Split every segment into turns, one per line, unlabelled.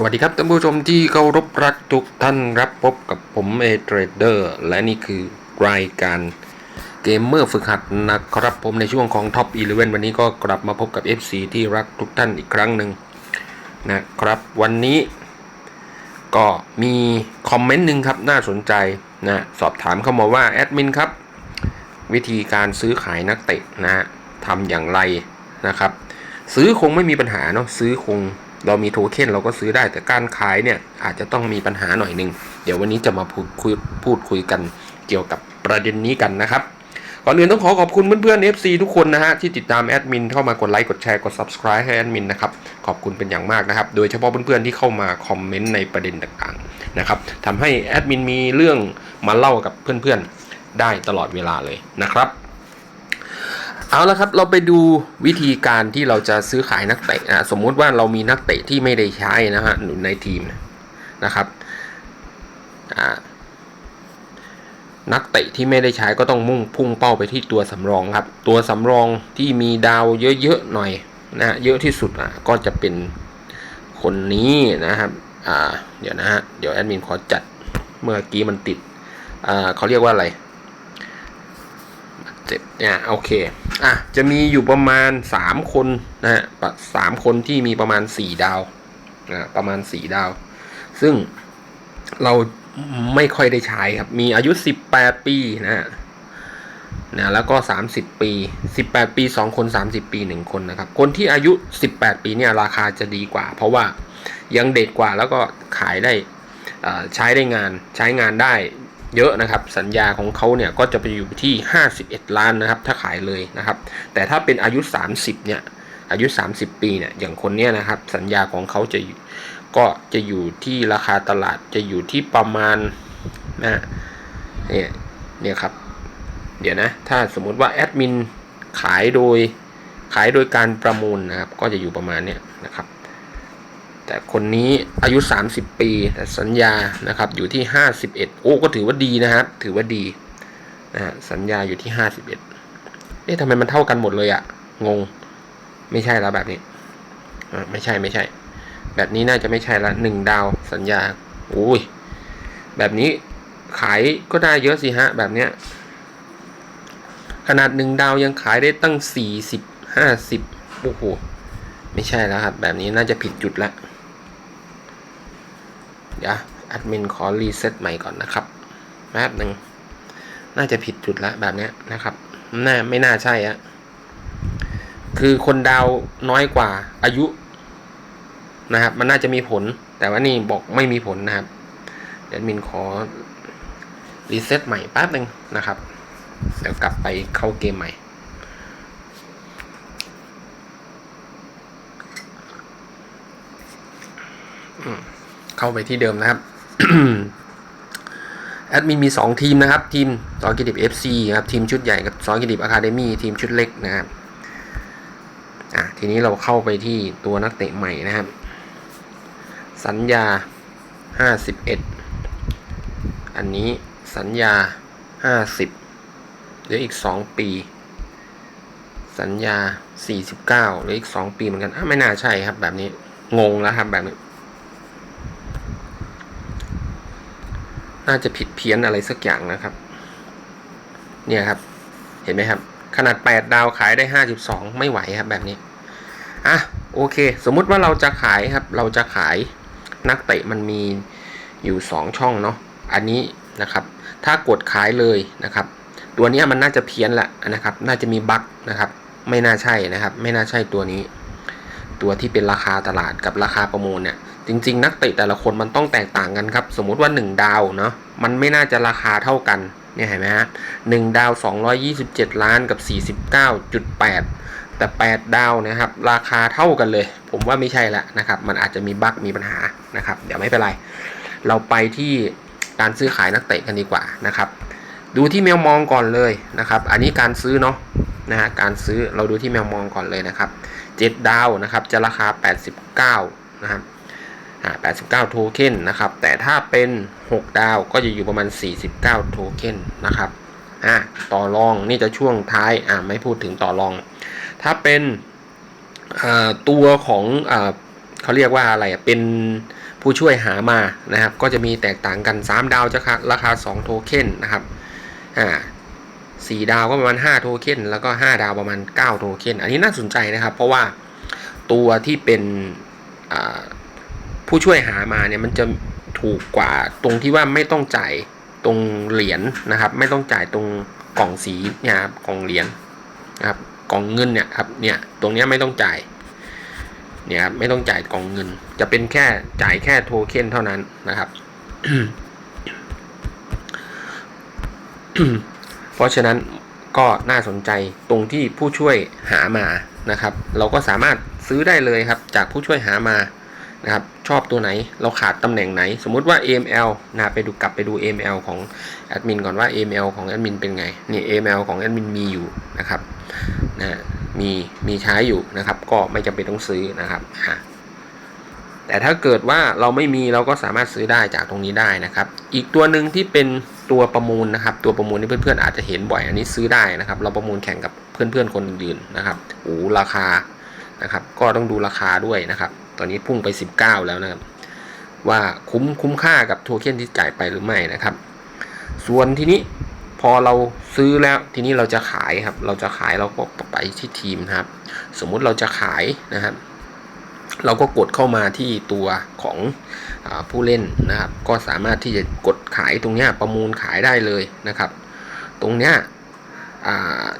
สวัสดีครับท่านผู้ชมที่เคารพรักทุกท่านครับพบกับผมเอเทรดเดอร์และนี่คือรายการเกมเมอร์ฝึกหัดนะครับผมในช่วงของ Top 11 วันนี้ก็กลับมาพบกับ FC ที่รักทุกท่านอีกครั้งหนึ่งนะครับวันนี้ก็มีคอมเมนต์หนึ่งครับน่าสนใจนะสอบถามเข้ามาว่าแอดมินครับ วิธีการซื้อขายนักเตะนะทำอย่างไรนะครับ ซื้อคงไม่มีปัญหาเนาะซื้อคง เรามีโทเค็นเราก็ซื้อได้แต่การขายเนี่ยอาจจะต้องมีปัญหาหน่อยหนึ่งเดี๋ยววันนี้จะมาพูดคุยพูดคุยกันเกี่ยวกับประเด็นนี้กันนะครับก่อนอื่นต้องขอขอบคุณเพื่อนๆ FC ทุกคนนะฮะที่ติดตามแอดมินเข้ามากดไลค์กดแชร์กด subscribe ให้แอดมินนะครับขอบคุณเป็นอย่างมากนะครับ โดยเฉพาะเพื่อนๆที่เข้ามาคอมเมนต์ในประเด็นต่างๆนะครับทำให้แอดมินมีเรื่องมาเล่ากับเพื่อนๆได้ตลอดเวลาเลยนะครับ เอาละครับเราไปดูวิธีการที่เราจะซื้อขายนักเตะนะสมมุติว่าเรามีนักเตะที่ไม่ได้ใช้นะฮะหนุนในทีมนะครับอ่านักเตะที่ไม่ได้ใช้ก็ต้องมุ่งพุ่งเป้าไปที่ตัวสำรองครับ ตัวสำรองที่มีดาวเยอะๆหน่อยนะเยอะที่สุดอะก็จะเป็นคนนี้นะครับอ่าเดี๋ยวนะฮะเดี๋ยวแอดมินขอจัดเมื่อกี้มันติดอ่าเขาเรียกว่าอะไร เจ็บเนี่ยโอเคอะจะมีอยู่ประมาณ3คนนะฮะสามคนที่มีประมาณ4ดาวนะประมาณ4ดาว ซึ่งเราไม่ค่อยได้ใช้ครับ มีอายุ18ปีนะฮะนะแล้วก็ 30 ปี 18 ปี 2 คน 30 ปี 1 คนนะครับ คนที่อายุ 18 ปีเนี่ยราคาจะดีกว่า เพราะว่ายังเด็กกว่าแล้วก็ขายได้อ่าใช้ได้งานใช้งานได้ เยอะนะครับ สัญญาของเขาเนี่ยก็จะไปอยู่ที่ 51 ล้านนะครับ ถ้าขายเลยนะครับ แต่ถ้าเป็นอายุ 30 เนี่ย อายุ 30 ปีเนี่ย อย่างคนเนี้ยนะครับ สัญญาของเขาจะก็จะอยู่ที่ราคาตลาดจะอยู่ที่ประมาณนะเนี่ยเนี่ยครับ เดี๋ยวนะ ถ้าสมมุติว่าแอดมินขายโดยขายโดยการประมูลนะครับ ก็จะอยู่ประมาณเนี้ยนะครับ แต่คนนี้อายุ 30 ปี แต่สัญญานะครับอยู่ที่ 51 โอ้ก็ถือว่าดีนะครับ ถือว่าดีนะฮะสัญญาอยู่ที่ 51 เอ๊ะทำไมมันเท่ากันหมดเลยอะงง ไม่ใช่แล้วแบบนี้ไม่ใช่ไม่ใช่ แบบนี้น่าจะไม่ใช่ละหนึ่งดาวสัญญาโอ้ยแบบนี้ขายก็ได้เยอะสิฮะ แบบเนี้ยขนาดหนึ่งดาวยังขายได้ตั้ง40 50โอ้โหไม่ใช่แล้วครับ แบบนี้น่าจะผิดจุดแล้ว เดี๋ยวแอดมินขอรีเซ็ตใหม่ก่อนนะครับแป๊บหนึ่งน่าจะผิดจุดแล้วแบบนี้นะครับน่าไม่น่าใช่อะคือคนดาวน้อยกว่าอายุนะครับ มันน่าจะมีผล แต่ว่านี่บอกไม่มีผลนะครับแอดมินขอรีเซ็ตใหม่แป๊บหนึ่งนะครับเดี๋ยวกลับไปเข้าเกมใหม่ เข้าไปที่เดิมนะครับแอดมินมี 2 ทีมนะครับ ทีมซอกิดิบ FC ครับทีมชุดใหญ่กับซอกิดิบอะคาเดมี่ทีมชุดเล็กนะครับอะทีนี้เราเข้าไปที่ตัวนักเตะใหม่นะครับ สัญญา 51 อันนี้สัญญา 50เหลืออีก 2 ปี สัญญา 49เหลืออีก 2 ปีเหมือนกันอะไม่น่าใช่ครับแบบนี้งงแล้วครับแบบนี้ น่าจะผิดเพี้ยนอะไรสักอย่างนะครับ เนี่ยครับ เห็นไหมครับ ขนาด 8 ดาวขายได้ 52 ไม่ไหวครับแบบนี้ อะ โอเค สมมุติว่าเราจะขายครับ เราจะขายนักเตะมันมีอยู่ 2 ช่องเนาะ อันนี้นะครับ ถ้ากดขายเลยนะครับ ตัวนี้มันน่าจะเพี้ยนแหละนะครับ น่าจะมีบั๊กนะครับ ไม่น่าใช่นะครับ ไม่น่าใช่ตัวนี้ ตัวที่เป็นราคาตลาดกับราคาประมูลเนี่ย จริง ๆ นักเตะแต่ละคนมันต้องแตกต่างกันครับ สมมุติว่า 1 ดาวเนาะมันไม่น่าจะราคาเท่ากันเนี่ยเห็นไหมฮะหนึ่งดาว 227 ล้านกับ 49.8 แต่ 8 ดาวนะครับ ราคาเท่ากันเลย ผมว่าไม่ใช่ละนะครับ มันอาจจะมีบั๊กมีปัญหานะครับ เดี๋ยวไม่เป็นไร เราไปที่การซื้อขายนักเตะกันดีกว่านะครับ ดูที่แมวมองก่อนเลยนะครับ อันนี้การซื้อเนาะนะฮะการซื้อเราดูที่แมวมองก่อนเลยนะครับ 7 ดาวนะครับ จะราคา 89 นะครับ 89 โทเค็นนะครับ แต่ถ้าเป็น 6 ดาวก็จะอยู่ประมาณ 49 โทเค็นนะครับอ่าต่อรองนี่จะช่วงท้ายอ่าไม่พูดถึงต่อรอง ถ้าเป็นตัวของอเขาเรียกว่าอะไรเป็นผู้ช่วยหามานะครับ ก็จะมีแตกต่างกัน 3 ดาวจะราคา 2 โทเค็นนะครับอ่าสี่ดาวก็ประมาณ 5 โทเค็นแล้วก็ 5 ดาวประมาณ 9 โทเค็นอันนี้น่าสนใจนะครับ เพราะว่าตัวที่เป็นอ่า ผู้ช่วยหามาเนี่ยมันจะถูกกว่าตรงที่ว่าไม่ต้องจ่ายตรงเหรียญนะครับ ไม่ต้องจ่ายตรงกล่องสีเนี่ยครับกล่องเหรียญนะครับกล่องเงินเนี่ยครับเนี่ยตรงนี้ไม่ต้องจ่ายเนี่ยครับไม่ต้องจ่ายกล่องเงิน จะเป็นแค่จ่ายแค่โทเค็นเท่านั้นนะครับเพราะฉะนั้นก็น่าสนใจตรงที่ผู้ช่วยหามานะครับ เราก็สามารถซื้อได้เลยครับ จากผู้ช่วยหามา นะครับชอบตัวไหนเราขาดตำแหน่งไหน สมมุติว่า AML นะไปดูกลับไปดู AML ของแอดมินก่อนว่า AML ของแอดมินเป็นไงนี่ AML ของแอดมินมีอยู่นะครับนะมีมีใช้อยู่นะครับ ก็ไม่จำเป็นต้องซื้อนะครับแต่ถ้าเกิดว่าเราไม่มีเราก็สามารถซื้อได้จากตรงนี้ได้นะครับ อีกตัวหนึ่งที่เป็นตัวประมูลนะครับ ตัวประมูลที่เพื่อนๆอาจจะเห็นบ่อยอันนี้ซื้อได้นะครับ เราประมูลแข่งกับเพื่อนๆคนอื่นๆนะครับโอ้ราคานะครับ ก็ต้องดูราคาด้วยนะครับ ตอนนี้พุ่งไป 19 แล้วนะครับ ว่าคุ้มคุ้มค่ากับโทเค็นที่จ่ายไปหรือไม่นะครับ ส่วนทีนี้พอเราซื้อแล้วทีนี้เราจะขายครับ เราจะขายเราก็ไปที่ทีมนะครับ สมมุติเราจะขายนะครับ เราก็กดเข้ามาที่ตัวของอผู้เล่นนะครับ ก็สามารถที่จะกดขายตรงนี้ประมูลขายได้เลยนะครับ ตรงนี้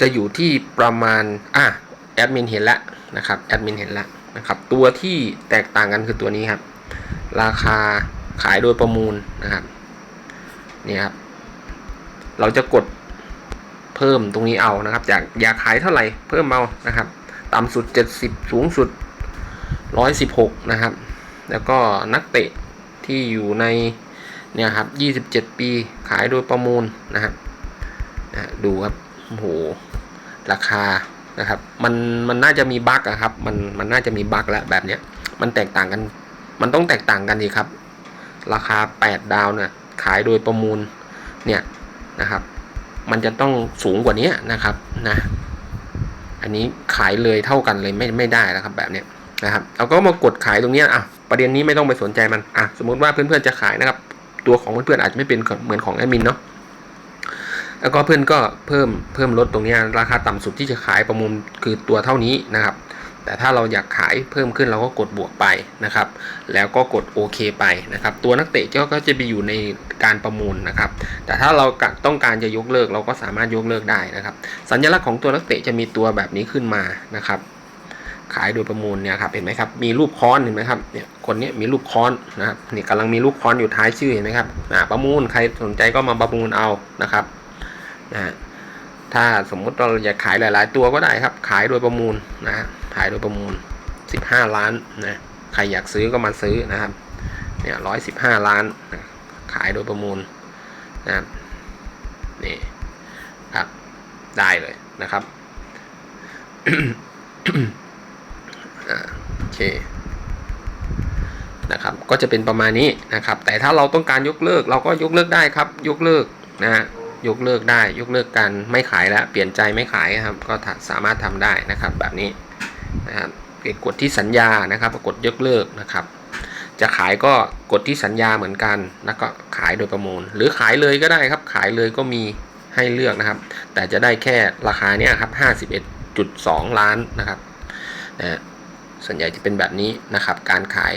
จะอยู่ที่ประมาณอะแอดมินเห็นแล้วนะครับแอดมินเห็นแล้ว นะครับ ตัวที่แตกต่างกันคือตัวนี้ครับ ราคาขายโดยประมูลนะครับนี่ครับ เราจะกดเพิ่มตรงนี้เอานะครับ จากอยากขายเท่าไหร่เพิ่มเอานะครับ ต่ำสุด 70 สูงสุด 116 นะครับ แล้วก็นักเตะที่อยู่ในเนี่ยครับ 27 ปีขายโดยประมูลนะครับดูครับโอ้โหราคา นะครับ มันมันน่าจะมีบั๊กอะครับ มันมันน่าจะมีบั๊กแล้วแบบเนี้ย มันแตกต่างกัน มันต้องแตกต่างกันดีครับ ราคา 8 ดาวเนี่ยขายโดยประมูลเนี่ยนะครับ มันจะต้องสูงกว่านี้นะครับนะ อันนี้ขายเลยเท่ากันเลยไม่ไม่ได้แล้วครับ แบบเนี้ยนะครับเราก็มากดขายตรงนี้อะประเด็นนี้ไม่ต้องไปสนใจมันอะสมมุติว่าเพื่อนๆจะขายนะครับ ตัวของเพื่อนๆอาจจะไม่เป็นเหมือนของแอดมินเนาะ แล้วก็เพื่อนก็เพิ่มเพิ่มลดตรงนี้ราคาต่ำสุดที่จะขายประมูลคือตัวเท่านี้นะครับ แต่ถ้าเราอยากขายเพิ่มขึ้นเราก็กดบวกไปนะครับ แล้วก็กดโอเคไปนะครับ ตัวนักเตะก็จะไปอยู่ในการประมูลนะครับ แต่ถ้าเราต้องการจะยกเลิกเราก็สามารถยกเลิกได้นะครับ สัญลักษณ์ของตัวนักเตะจะมีตัวแบบนี้ขึ้นมานะครับขายโดยประมูลเนี่ยครับเห็นไหมครับมีรูปค้อนเห็นไหมครับเนี่ยคนนี้มีรูปค้อนนะครับนี่กำลังมีรูปค้อนอยู่ท้ายชื่อเห็นไหมครับประมูลใครสนใจก็มาประมูลเอานะครับ นะถ้าสมมุติเราอยากขายหลาย ๆ ตัวก็ได้ครับ ขายโดยประมูลนะขายโดยประมูล 15 ล้านนะใครอยากซื้อก็มาซื้อนะครับเนี่ยร้อยสิบห้าล้านนะขายโดยประมูลนะครับนี่ครับได้เลยนะครับโอเคนะครับ ก็จะเป็นประมาณนี้นะครับ แต่ถ้าเราต้องการยกเลิก เราก็ยกเลิกได้ครับ ยกเลิกนะฮะ ยกเลิกได้ ยกเลิกการไม่ขายแล้ว เปลี่ยนใจไม่ขายครับ ก็สามารถทำได้นะครับแบบนี้นะครับกดที่สัญญานะครับกดยกเลิกนะครับ จะขายก็กดที่สัญญาเหมือนกัน แล้วก็ขายโดยประมูล หรือขายเลยก็ได้ครับ ขายเลยก็มีให้เลือกนะครับ แต่จะได้แค่ราคาเนี้ยครับ51.2 ล้านนะครับนะส่วนใหญ่จะเป็นแบบนี้นะครับ การขาย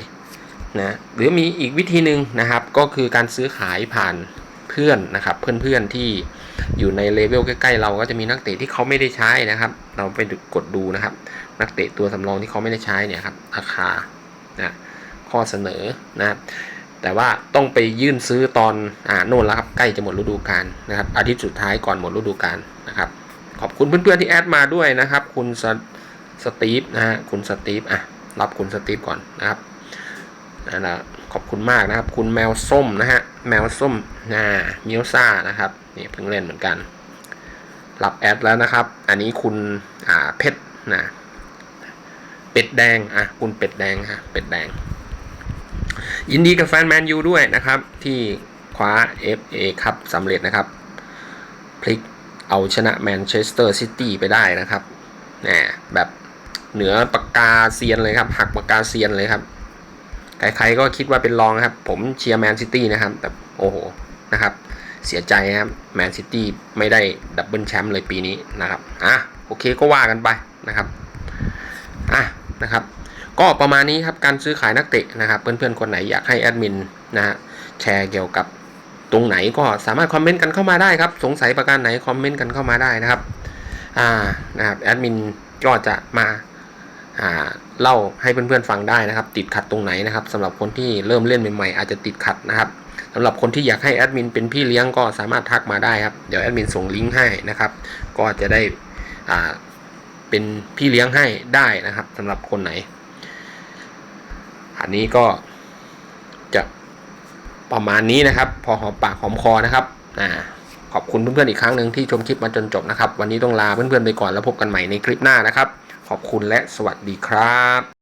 นะหรือมีอีกวิธีหนึ่งนะครับ ก็คือการซื้อขายผ่าน เพื่อนนะครับ เพื่อนๆที่อยู่ในเลเวลใกล้ๆเราก็จะมีนักเตะที่เขาไม่ได้ใช้นะครับ เราไปกดดูนะครับ นักเตะตัวสำรองที่เขาไม่ได้ใช้เนี่ยครับราคานะข้อเสนอนะครับแต่ว่าต้องไปยื่นซื้อตอนอ่าโน่นแล้วครับใกล้จะหมดฤดูกาลนะครับอาทิตย์สุดท้ายก่อนหมดฤดูกาลนะครับ ขอบคุณเพื่อนๆที่แอดมาด้วยนะครับ คุณสสตีฟนะฮะคุณสตีฟอะรับคุณสตีฟก่อนนะครับนะนะขอบคุณมากนะครับ คุณแมวส้มนะฮะแมวส้ม นะมิวซ่านะครับนี่เพิ่งเล่นเหมือนกันรับแอดแล้วนะครับ อันนี้คุณอ่าเพชรนะเป็ดแดงอะคุณเป็ดแดงฮะเป็ดแดง ยินดีกับแฟนแมนยูด้วยนะครับ ที่คว้า FA ครับสำเร็จนะครับ พลิกเอาชนะแมนเชสเตอร์ซิตี้ไปได้นะครับแหมแบบเหนือปากกาเซียนเลยครับ หักปากกาเซียนเลยครับ ใครๆก็คิดว่าเป็นรองครับ ผมเชียร์แมนซิตี้นะครับ แต่โอ้โห นะครับ เสียใจนะครับแมนซิตี้ไม่ได้ดับเบิลแชมป์เลยปีนี้นะครับอะโอเคก็ว่ากันไปนะครับอะนะครับก็ประมาณนี้ครับการซื้อขายนักเตะนะครับ เพื่อนๆคนไหนอยากให้แอดมินนะฮะแชร์เกี่ยวกับตรงไหนก็สามารถคอมเมนต์กันเข้ามาได้ครับ สงสัยประการไหนคอมเมนต์กันเข้ามาได้นะครับอ่านะครับแอดมินก็จะมาอ่าเล่าให้เพื่อนๆฟังได้นะครับ ติดขัดตรงไหนนะครับสำหรับคนที่เริ่มเล่นใหม่ๆอาจจะติดขัดนะครับ สำหรับคนที่อยากให้แอดมินเป็นพี่เลี้ยงก็สามารถทักมาได้ครับ เดี๋ยวแอดมินส่งลิงก์ให้นะครับ ก็จะได้อ่าเป็นพี่เลี้ยงให้ได้นะครับสำหรับคนไหน อันนี้ก็จะประมาณนี้นะครับ พอหอมปากหอมคอนะครับอ่าขอบคุณเพื่อนๆอีกครั้งหนึ่งที่ชมคลิปมาจนจบนะครับ วันนี้ต้องลาเพื่อนๆไปก่อนแล้วพบกันใหม่ในคลิปหน้านะครับ ขอบคุณและสวัสดีครับ